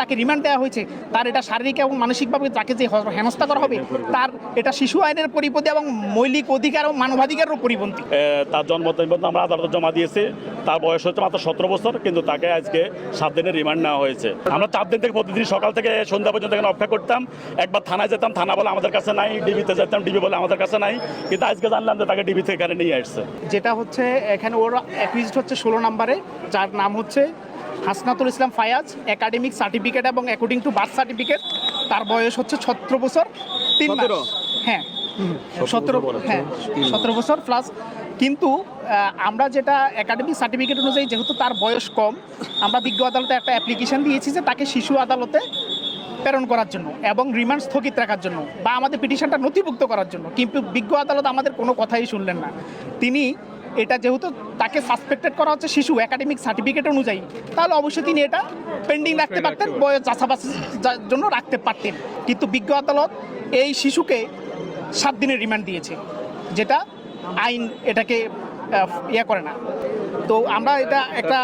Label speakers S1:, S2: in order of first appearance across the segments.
S1: তাকে রিমান্ড দেওয়া হয়েছে তার এটা শারীরিক এবং মানসিকভাবে তাকে যে হেনস্থা করা হবে তার এটা শিশু আইনের পরিপন্থী এবং মৌলিক অধিকার এবং মানবাধিকারেরও পরিপন্থী।
S2: তার জন্ম আমরা আদালতে জমা দিয়েছি তার বয়স হচ্ছে মাত্র সতেরো বছর কিন্তু তাকে আজকে সাত দিনের রিমান্ড নেওয়া হয়েছে। আমরা চার দিন থেকে প্রতিদিন সকাল থেকে সন্ধ্যা পর্যন্ত এখানে অপেক্ষা করতাম একবার থানায় যেতাম থানা বলে আমাদের কাছে নাই ডিবিতে যেতাম ডিবি বলে আমাদের কাছে নাই কিন্তু আজকে জানলাম যে তাকে ডিবি থেকে এখানে নিয়ে আসছে।
S1: যেটা হচ্ছে এখানে ওর অ্যাকুইজড হচ্ছে ষোলো নম্বরে যার নাম হচ্ছে হাসনাতুল ইসলাম ফায়াজ একাডেমিক সার্টিফিকেট এবং অ্যাকর্ডিং টু বার্থ সার্টিফিকেট তার বয়স হচ্ছে সতেরো বছর তিন মাস। হ্যাঁ। সতেরো হ্যাঁ সতেরো বছর প্লাস কিন্তু আমরা যেটা একাডেমিক সার্টিফিকেট অনুযায়ী যেহেতু তার বয়স কম আমরা বিজ্ঞ আদালতে একটা অ্যাপ্লিকেশন দিয়েছি যে তাকে শিশু আদালতে প্রেরণ করার জন্য এবং রিমান্ড স্থগিত রাখার জন্য বা আমাদের পিটিশনটা নথিভুক্ত করার জন্য। কিন্তু বিজ্ঞ আদালত আমাদের কোনো কথাই শুনলেন না। তিনি এটা যেহেতু তাকে সাসপেক্টেড করা হচ্ছে শিশু একাডেমিক সার্টিফিকেট অনুযায়ী তাহলে অবশ্যই তিনি এটা পেন্ডিং রাখতে পারতেন বয়স চাষাবাসের জন্য রাখতে পারতেন। কিন্তু বিজ্ঞ আদালত এই শিশুকে সাত দিনের রিমান্ড দিয়েছে যেটা আইন এটাকে ইয়ে করে না। তো আমরা এটা একটা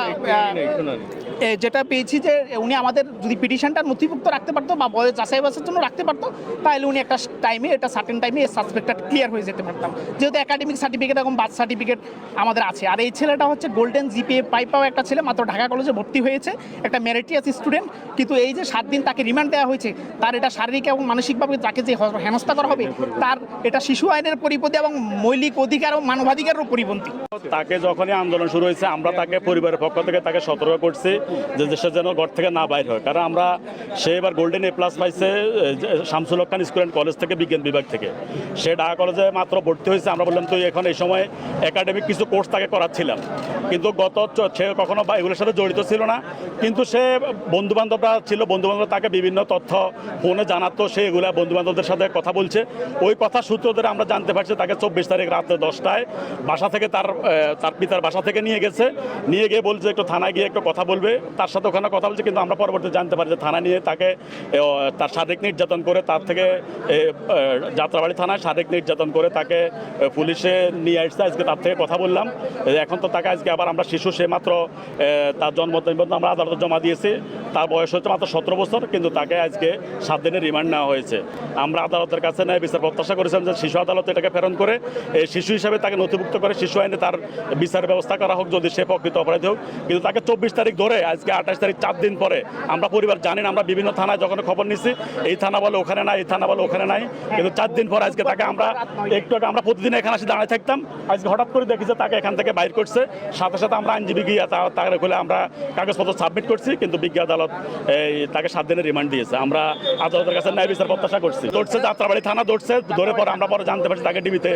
S1: যেটা পেয়েছি যে উনি আমাদের যদি পিটিশনটা নথিভুক্ত রাখতে পারতো বা বয়স যাচাই বাসের জন্য রাখতে পারতো, তাহলে উনি একটা টাইমে এটা সার্টেন টাইমে সাসপেক্টটা ক্লিয়ার হয়ে যেতে পারতাম। যেহেতু একাডেমিক সার্টিফিকেট এবং বার্থ সার্টিফিকেট আমাদের আছে। আর এই ছেলেটা হচ্ছে গোল্ডেন জিপিএ পাই পাওয়া একটা ছেলে, মাত্র ঢাকা কলেজে ভর্তি হয়েছে, একটা মেরিটিয়াস স্টুডেন্ট কিন্তু এই যে সাত দিন তাকে রিমান্ড দেওয়া হয়েছে, তার এটা শারীরিক এবং মানসিকভাবে তাকে যে হেনস্থা করা হবে, তার এটা শিশু আইনের পরিপন্থী এবং মৌলিক অধিকার এবং মানবাধিকারেরও পরিপন্থী।
S2: তাকে যখনই আন্দোলন শুরু হয়েছে, আমরা তাকে পরিবারের পক্ষ থেকে তাকে সতর্ক করছি। যে সে যেন ঘর থেকে না বাইর হয়। কারণ আমরা সে এবার গোল্ডেন এ প্লাস পাইছে Shamsul Khan school and college থেকে, বিজ্ঞান বিভাগ থেকে। সে ঢাকা কলেজে মাত্র ভর্তি হয়েছে। আমরা বললাম, তুই এখন এই সময় একাডেমিক কিছু কোর্স তাকে করাচ্ছিলাম। কিন্তু গত সে কখনো বা এগুলোর সাথে জড়িত ছিল না। কিন্তু সে বন্ধু বান্ধবরা ছিল বন্ধু বান্ধব তাকে বিভিন্ন তথ্য ফোনে জানাতো, সে এগুলা বন্ধু বান্ধবদের সাথে কথা বলছে। ওই কথা সূত্র ধরে আমরা জানতে পারছি, তাকে চব্বিশ তারিখ রাত্রে দশটায় বাসা থেকে তার তার পিতার বাসা থেকে নিয়ে গেছে। নিয়ে গিয়ে বলছে, একটু থানায় গিয়ে একটু কথা বলবে। তার সাথে ওখানে কথা বলছে, কিন্তু আমরা পরবর্তী জানতে পারি যে থানা নিয়ে তাকে তার শারীরিক নির্যাতন করে তার থেকে যাত্রাবাড়ি থানায় শারীরিক নির্যাতন করে তাকে পুলিশে নিয়ে আসছে। আজকে তার থেকে কথা বললাম। এখন তো তাকে আজকে আবার আমরা শিশু, সে মাত্র তার জন্মদিন আমরা আদালতে জমা দিয়েছি। তার বয়স হচ্ছে মাত্র সতেরো বছর, কিন্তু তাকে আজকে সাত দিনের রিমান্ড নেওয়া হয়েছে। আমরা আদালতের কাছে ন্যায় বিচার প্রত্যাশা করেছিলাম যে শিশু আদালত এটাকে প্রেরণ করে, এই শিশু হিসাবে তাকে নথিভুক্ত করে শিশু আইনে তার বিচার ব্যবস্থা করা হোক, যদি সে প্রকৃত অপরাধী হোক। কিন্তু তাকে চব্বিশ তারিখ ধরে, আজকে আঠাশ তারিখ চার দিন পরে, আমরা পরিবার জানি আমরা বিভিন্ন থানায় যখন খবর নিচ্ছি এই থানা বলে ওখানে নাই, এই থানা বলে ওখানে নাই, কিন্তু চার দিন পর আজকে তাকে আমরা একটু আগে আমরা প্রতিদিন এখানে আসি দাঁড়ায় থাকতাম, আজকে হঠাৎ করে দেখি যে তাকে এখান থেকে বাইর করছে। সাথে সাথে আমরা আইনজীবী গিয়ে তা- তাকে খুলে আমরা কাগজপত্র সাবমিট করছি, কিন্তু বিজ্ঞ আদালত এই, তাকে সাত দিনের রিমান্ড দিয়েছে। আমরা আদালতের কাছে ন্যায় বিচার প্রত্যাশা করছি। ধরছে যাত্রাবাড়ি থানা ধরছে ধরে পরে আমরা পরে জানতে পারছি তাকে ডিবিতে